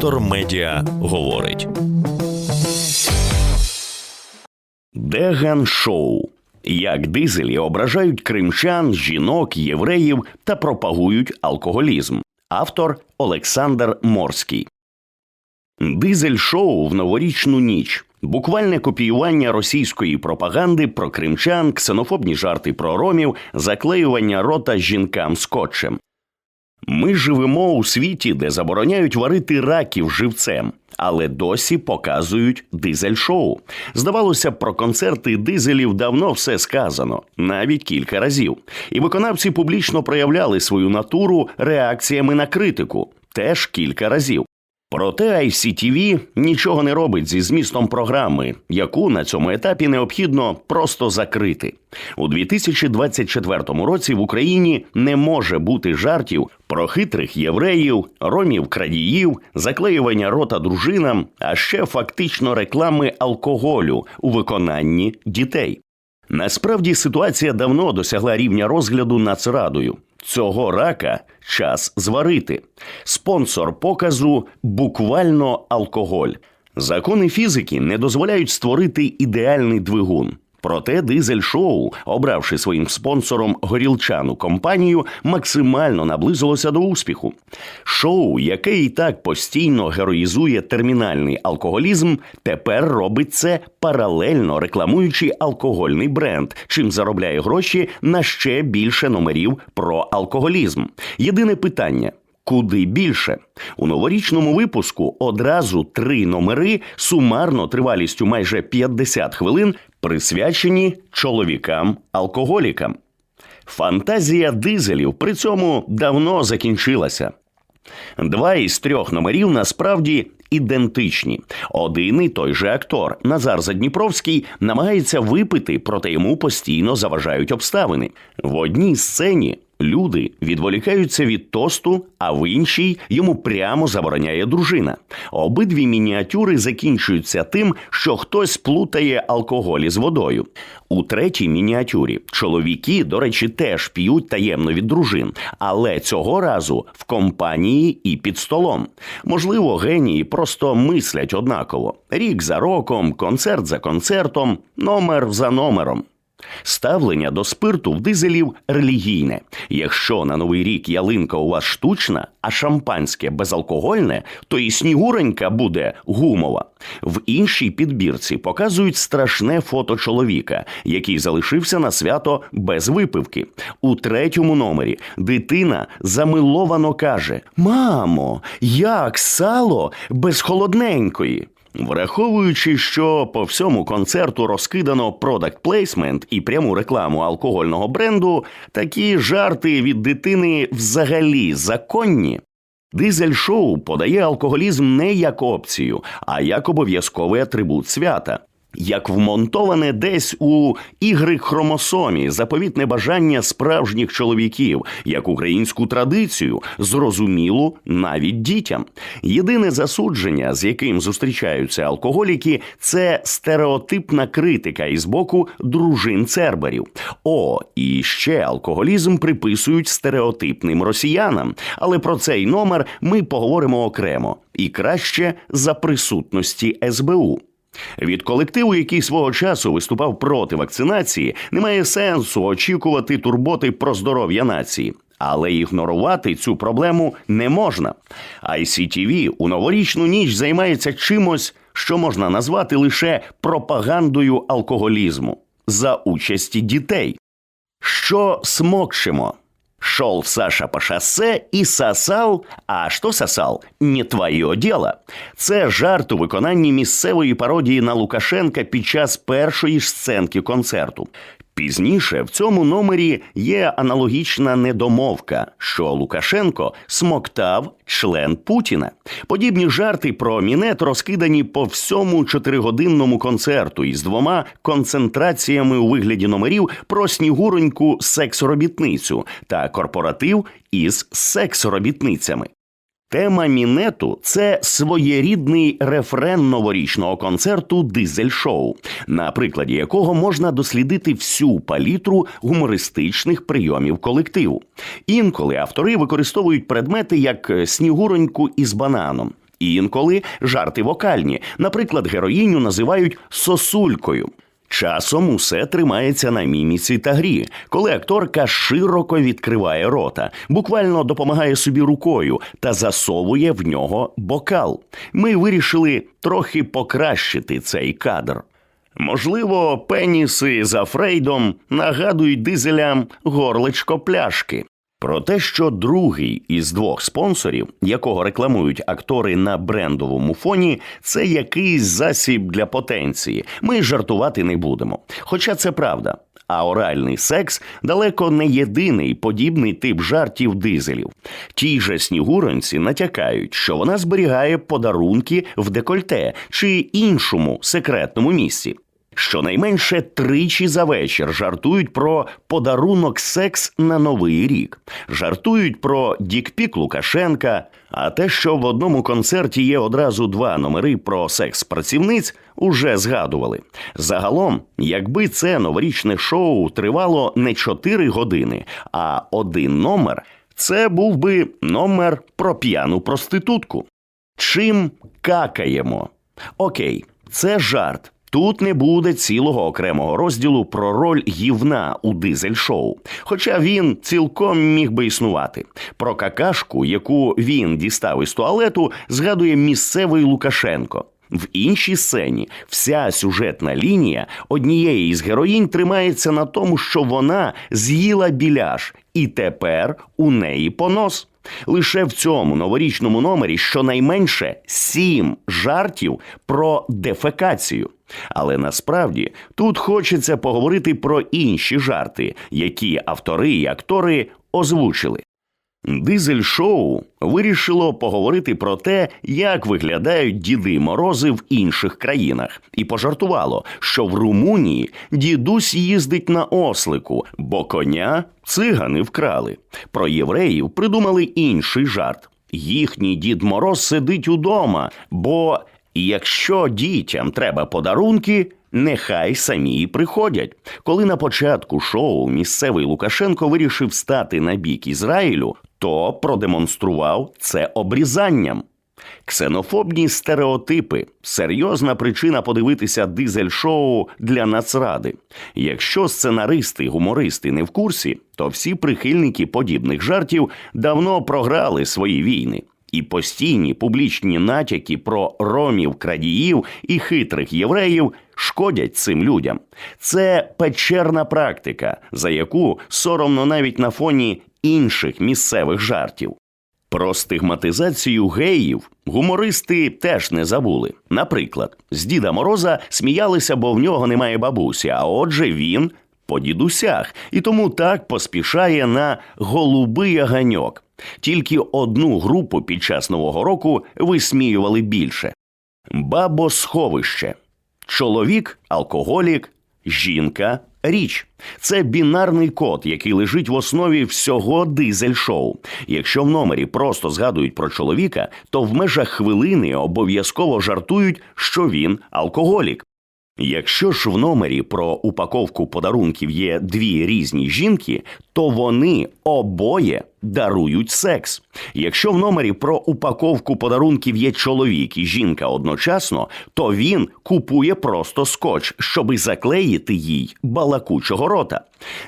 Вектор Медіа говорить. Деган Шоу. Як дизелі ображають кримчан, жінок, євреїв та пропагують алкоголізм. Автор Олександр Морський. Дизель шоу в новорічну ніч. Буквальне копіювання російської пропаганди про кримчан, ксенофобні жарти про ромів, заклеювання рота жінкам скотчем. Ми живемо у світі, де забороняють варити раків живцем, але досі показують дизель-шоу. Здавалося про концерти дизелів давно все сказано, навіть кілька разів. І виконавці публічно проявляли свою натуру реакціями на критику теж кілька разів. Проте ICTV нічого не робить зі змістом програми, яку на цьому етапі необхідно просто закрити. У 2024 році в Україні не може бути жартів про хитрих євреїв, ромів крадіїв, заклеювання рота дружинам, а ще фактично реклами алкоголю у виконанні дітей. Насправді ситуація давно досягла рівня розгляду нацрадою. Цього рака час зварити. Спонсор показу буквально алкоголь. Закони фізики не дозволяють створити ідеальний двигун. Проте дизель шоу, обравши своїм спонсором горілчану компанію, максимально наблизилося до успіху. Шоу, яке і так постійно героїзує термінальний алкоголізм, тепер робить це паралельно рекламуючи алкогольний бренд, чим заробляє гроші на ще більше номерів про алкоголізм. Єдине питання. Куди більше у новорічному випуску одразу три номери сумарно тривалістю майже 50 хвилин присвячені чоловікам-алкоголікам. Фантазія дизелів при цьому давно закінчилася. Два із трьох номерів насправді ідентичні. Один і той же актор Назар Задніпровський намагається випити, проте йому постійно заважають обставини. В одній сцені люди відволікаються від тосту, а в іншій йому прямо забороняє дружина. Обидві мініатюри закінчуються тим, що хтось плутає алкоголь із водою. У третій мініатюрі чоловіки, до речі, теж п'ють таємно від дружин, але цього разу в компанії і під столом. Можливо, генії просто мислять однаково: рік за роком, концерт за концертом, номер за номером. Ставлення до спирту в дизелів релігійне. Якщо на новий рік ялинка у вас штучна, а шампанське безалкогольне, то і снігуренька буде гумова. В іншій підбірці показують страшне фото чоловіка, який залишився на свято без випивки. У третьому номері дитина замиловано каже: Мамо, як сало без холодненької. Враховуючи, що по всьому концерту розкидано продакт плейсмент і пряму рекламу алкогольного бренду, такі жарти від дитини взагалі законні. Дизель шоу подає алкоголізм не як опцію, а як обов'язковий атрибут свята як вмонтоване десь у ігри хромосомі, заповітне бажання справжніх чоловіків, як українську традицію, зрозумілу навіть дітям. Єдине засудження, з яким зустрічаються алкоголіки, це стереотипна критика із боку дружин церберів. О, і ще алкоголізм приписують стереотипним росіянам. Але про цей номер ми поговоримо окремо і краще за присутності СБУ. Від колективу, який свого часу виступав проти вакцинації, немає сенсу очікувати турботи про здоров'я нації. Але ігнорувати цю проблему не можна. ICTV у новорічну ніч займається чимось, що можна назвати лише пропагандою алкоголізму за участі дітей. Що смокчемо? Шел Саша по шосе і сосал, а що сосал? Не твоє діло. Це жарт у виконанні місцевої пародії на Лукашенка під час першої сценки концерту. Пізніше в цьому номері є аналогічна недомовка, що Лукашенко смоктав член Путіна. Подібні жарти про мінет розкидані по всьому чотиригодинному концерту із двома концентраціями у вигляді номерів про снігуроньку секс-робітницю та корпоратив із секс-робітницями. Тема мінету це своєрідний рефрен новорічного концерту Дизель Шоу, на прикладі якого можна дослідити всю палітру гумористичних прийомів колективу. Інколи автори використовують предмети як снігуроньку із бананом. Інколи жарти вокальні. Наприклад, героїню називають сосулькою. Часом усе тримається на міміці та грі, коли акторка широко відкриває рота, буквально допомагає собі рукою та засовує в нього бокал. Ми вирішили трохи покращити цей кадр. Можливо, пеніси за Фрейдом нагадують дизелям горличко пляшки. Про те, що другий із двох спонсорів, якого рекламують актори на брендовому фоні, це якийсь засіб для потенції. Ми жартувати не будемо. Хоча це правда. А оральний секс далеко не єдиний подібний тип жартів дизелів. Ті же снігуронці натякають, що вона зберігає подарунки в декольте чи іншому секретному місці. Щонайменше тричі за вечір жартують про подарунок секс на новий рік, жартують про дікпік Лукашенка. А те, що в одному концерті є одразу два номери про секс працівниць, уже згадували. Загалом, якби це новорічне шоу тривало не 4 години, а один номер, це був би номер про п'яну проститутку. Чим какаємо? Окей, це жарт. Тут не буде цілого окремого розділу про роль гівна у дизель-шоу, хоча він цілком міг би існувати. Про какашку, яку він дістав із туалету, згадує місцевий Лукашенко. В іншій сцені вся сюжетна лінія однієї із героїнь тримається на тому, що вона з'їла біляш, і тепер у неї понос. Лише в цьому новорічному номері щонайменше сім жартів про дефекацію. Але насправді тут хочеться поговорити про інші жарти, які автори і актори озвучили. Дизель шоу вирішило поговорити про те, як виглядають діди морози в інших країнах, і пожартувало, що в Румунії дідусь їздить на ослику, бо коня цигани вкрали. Про євреїв придумали інший жарт. Їхній дід Мороз сидить удома, бо якщо дітям треба подарунки, нехай самі й приходять. Коли на початку шоу місцевий Лукашенко вирішив стати на бік Ізраїлю, то продемонстрував це обрізанням. Ксенофобні стереотипи серйозна причина подивитися дизель-шоу для нацради. Якщо сценаристи, гумористи не в курсі, то всі прихильники подібних жартів давно програли свої війни. І постійні публічні натяки про ромів, крадіїв і хитрих євреїв шкодять цим людям. Це печерна практика, за яку соромно навіть на фоні інших місцевих жартів. Про стигматизацію геїв гумористи теж не забули. Наприклад, з Діда Мороза сміялися, бо в нього немає бабусі, а отже, він по дідусях, і тому так поспішає на голубий аганьок. Тільки одну групу під час Нового року висміювали більше: бабосховище, чоловік, алкоголік, жінка. Річ це бінарний код, який лежить в основі всього дизель-шоу. Якщо в номері просто згадують про чоловіка, то в межах хвилини обов'язково жартують, що він алкоголік. Якщо ж в номері про упаковку подарунків є дві різні жінки, то вони обоє дарують секс. Якщо в номері про упаковку подарунків є чоловік і жінка одночасно, то він купує просто скотч, щоби заклеїти їй балакучого рота.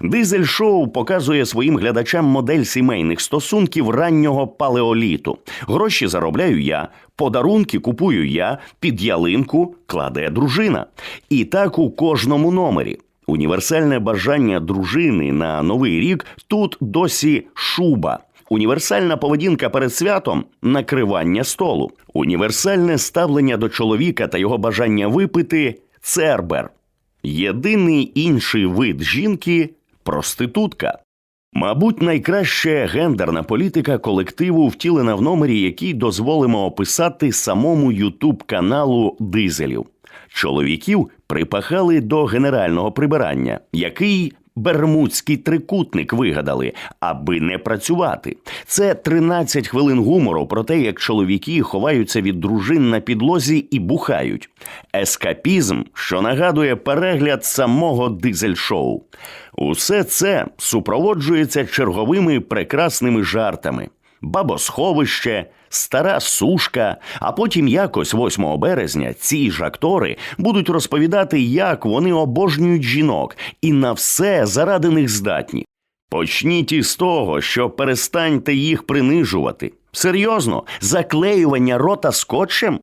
Дизель шоу показує своїм глядачам модель сімейних стосунків раннього палеоліту. Гроші заробляю я, подарунки купую я, під ялинку кладе дружина. І так у кожному номері. Універсальне бажання дружини на новий рік тут досі шуба. Універсальна поведінка перед святом накривання столу. Універсальне ставлення до чоловіка та його бажання випити цербер. Єдиний інший вид жінки проститутка. Мабуть, найкраща гендерна політика колективу втілена в номері, який дозволимо описати самому Ютуб каналу дизелів. Чоловіків припахали до генерального прибирання, який Бермудський трикутник вигадали, аби не працювати. Це 13 хвилин гумору про те, як чоловіки ховаються від дружин на підлозі і бухають. Ескапізм, що нагадує перегляд самого дизель-шоу. Усе це супроводжується черговими прекрасними жартами: бабосховище, стара сушка. А потім якось 8 березня ці ж актори будуть розповідати, як вони обожнюють жінок і на все заради них здатні. Почніть із того, що перестаньте їх принижувати. Серйозно, заклеювання рота скотчем?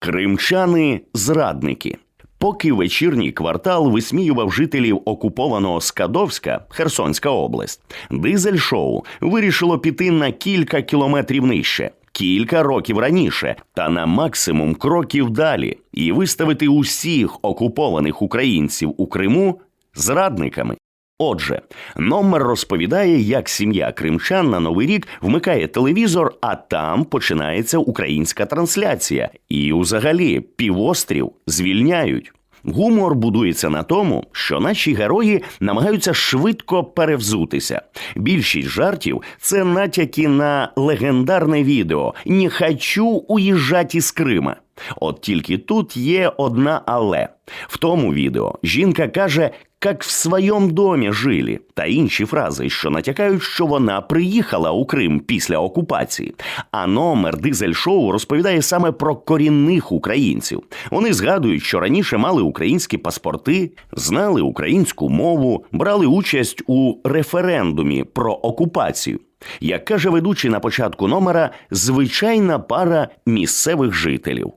Кримчани зрадники. Поки вечірній квартал висміював жителів окупованого Скадовська, Херсонська область, дизель-шоу вирішило піти на кілька кілометрів нижче, кілька років раніше, та на максимум кроків далі, і виставити усіх окупованих українців у Криму зрадниками. Отже, номер розповідає, як сім'я кримчан на новий рік вмикає телевізор, а там починається українська трансляція. І, взагалі, півострів звільняють. Гумор будується на тому, що наші герої намагаються швидко перевзутися. Більшість жартів це натяки на легендарне відео «Не хочу уїжджати із Крима. От тільки тут є одна але. В тому відео жінка каже, як в своєму домі жили, та інші фрази, що натякають, що вона приїхала у Крим після окупації. А номер дизель-шоу розповідає саме про корінних українців. Вони згадують, що раніше мали українські паспорти, знали українську мову, брали участь у референдумі про окупацію. Як каже ведучий на початку номера, звичайна пара місцевих жителів.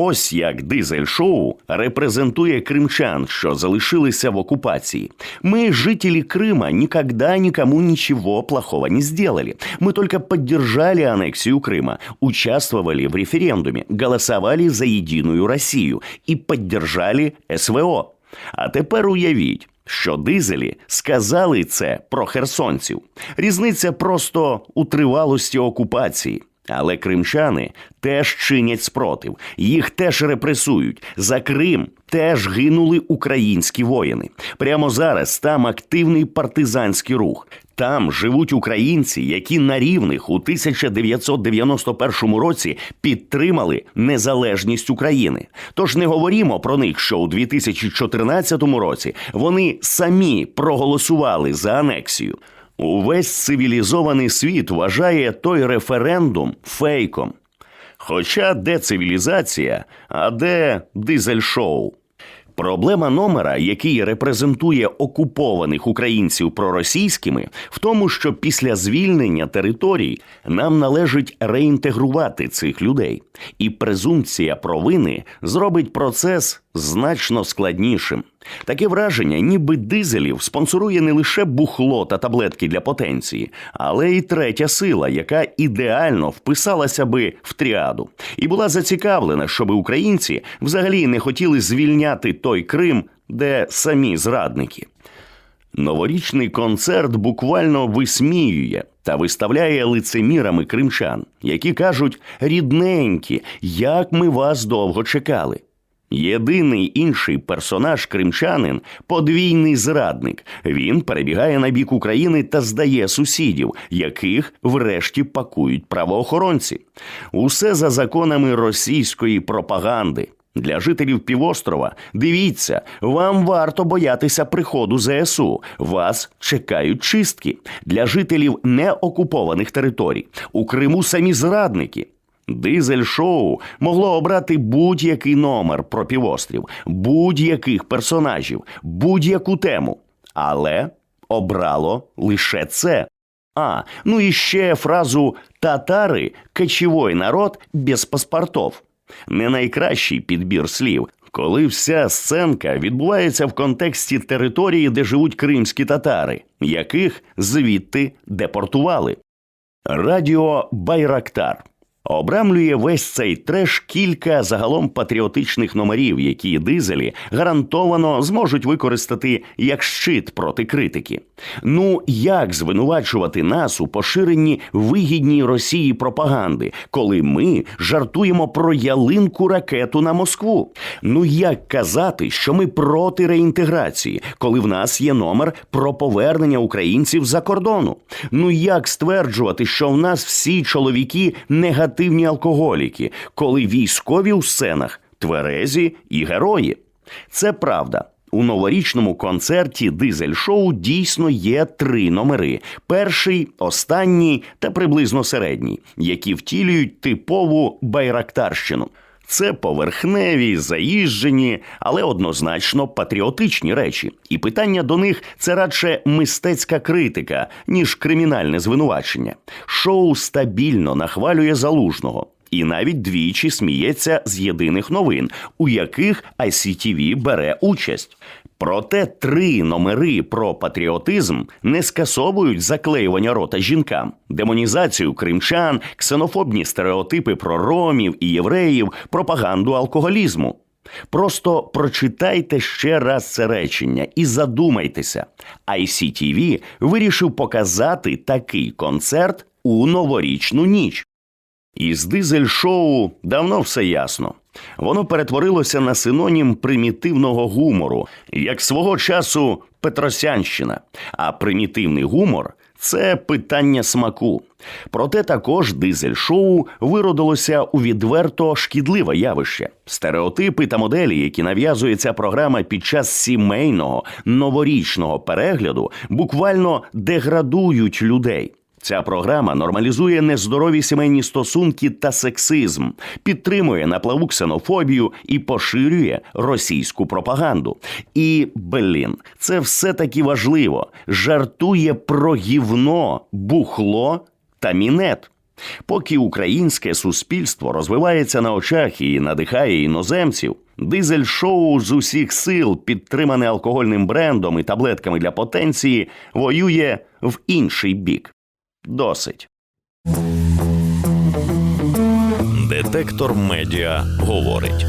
Ось як дизель-шоу репрезентує кримчан, що залишилися в оккупации. Мы, жители Крыма, никогда никому ничего плохого не сделали. Мы только поддержали аннексию Крыма, участвовали в референдуме, голосовали за единую Россию и поддержали СВО. А тепер уявіть, що дизелі сказали це про херсонців. Різниця просто у тривалості окупації. Але кримчани теж чинять спротив, їх теж репресують. За Крим теж гинули українські воїни. Прямо зараз там активний партизанський рух. Там живуть українці, які на рівних у 1991 році підтримали незалежність України. Тож не говоримо про них, що у 2014 році вони самі проголосували за анексію. Увесь цивілізований світ вважає той референдум фейком. Хоча де цивілізація, а де дизель-шоу. Проблема номера, який репрезентує окупованих українців проросійськими, в тому, що після звільнення територій нам належить реінтегрувати цих людей, і презумпція провини зробить процес значно складнішим. Таке враження, ніби дизелів спонсорує не лише бухло та таблетки для потенції, але й третя сила, яка ідеально вписалася би в тріаду, і була зацікавлена, щоб українці взагалі не хотіли звільняти той Крим, де самі зрадники. Новорічний концерт буквально висміює та виставляє лицемірами кримчан, які кажуть: рідненькі, як ми вас довго чекали. Єдиний інший персонаж кримчанин подвійний зрадник. Він перебігає на бік України та здає сусідів, яких врешті пакують правоохоронці. Усе за законами російської пропаганди. Для жителів півострова дивіться, вам варто боятися приходу ЗСУ. Вас чекають чистки. Для жителів неокупованих територій у Криму самі зрадники. Дизель-шоу могло обрати будь-який номер про півострів, будь-яких персонажів, будь-яку тему, але обрало лише це. А, ну і ще фразу татари кочевой народ без паспортов. Не найкращий підбір слів, коли вся сценка відбувається в контексті території, де живуть кримські татари, яких звідти депортували. Радіо Байрактар обрамлює весь цей треш кілька загалом патріотичних номерів, які дизелі гарантовано зможуть використати як щит проти критики. Ну як звинувачувати нас у поширенні вигідній Росії пропаганди, коли ми жартуємо про ялинку ракету на Москву? Ну як казати, що ми проти реінтеграції, коли в нас є номер про повернення українців за кордону? Ну як стверджувати, що в нас всі чоловіки негативні алкоголіки, коли військові у сценах тверезі і герої? Це правда. У новорічному концерті дизель-шоу дійсно є три номери: перший, останній та приблизно середній, які втілюють типову байрактарщину. Це поверхневі, заїжджені, але однозначно патріотичні речі. І питання до них це радше мистецька критика, ніж кримінальне звинувачення. Шоу стабільно нахвалює залужного. І навіть двічі сміється з єдиних новин, у яких ICTV бере участь. Проте три номери про патріотизм не скасовують заклеювання рота жінкам, демонізацію кримчан, ксенофобні стереотипи про ромів і євреїв, пропаганду алкоголізму. Просто прочитайте ще раз це речення і задумайтеся. ICTV вирішив показати такий концерт у новорічну ніч. Із дизель-шоу давно все ясно. Воно перетворилося на синонім примітивного гумору, як свого часу Петросянщина. А примітивний гумор це питання смаку. Проте також дизель-шоу виродилося у відверто шкідливе явище. Стереотипи та моделі, які нав'язує ця програма під час сімейного новорічного перегляду, буквально деградують людей. Ця програма нормалізує нездорові сімейні стосунки та сексизм, підтримує на плаву ксенофобію і поширює російську пропаганду. І блін, це все таки важливо. Жартує про гівно, бухло та мінет. Поки українське суспільство розвивається на очах і надихає іноземців, дизель-шоу з усіх сил, підтримане алкогольним брендом і таблетками для потенції, воює в інший бік. Досить. Детектор медіа говорить.